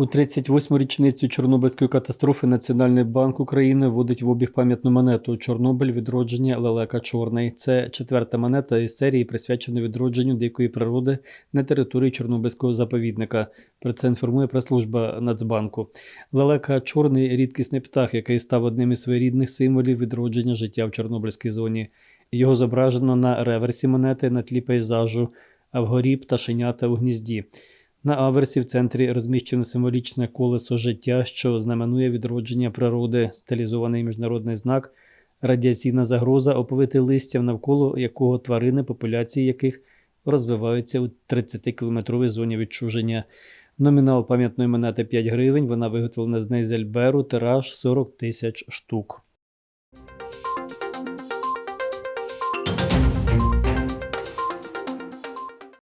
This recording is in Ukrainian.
У 38-му річницю Чорнобильської катастрофи Національний банк України вводить в обіг пам'ятну монету Чорнобиль відродження лелека Чорний. Це четверта монета із серії, присвяченої відродженню дикої природи на території Чорнобильського заповідника. Про це інформує прес-служба Нацбанку. Лелека Чорний рідкісний птах, який став одним із своєрідних символів відродження життя в Чорнобильській зоні. Його зображено на реверсі монети на тлі пейзажу, а вгорі пташенята у гнізді. На аверсі в центрі розміщено символічне колесо життя, що знаменує відродження природи, стилізований міжнародний знак, радіаційна загроза, оповитий листям, навколо якого тварини, популяції яких розвиваються у 30-кілометровій зоні відчуження. Номінал пам'ятної монети 5 гривень. Вона виготовлена з Нейзельберу, тираж 40 тисяч штук.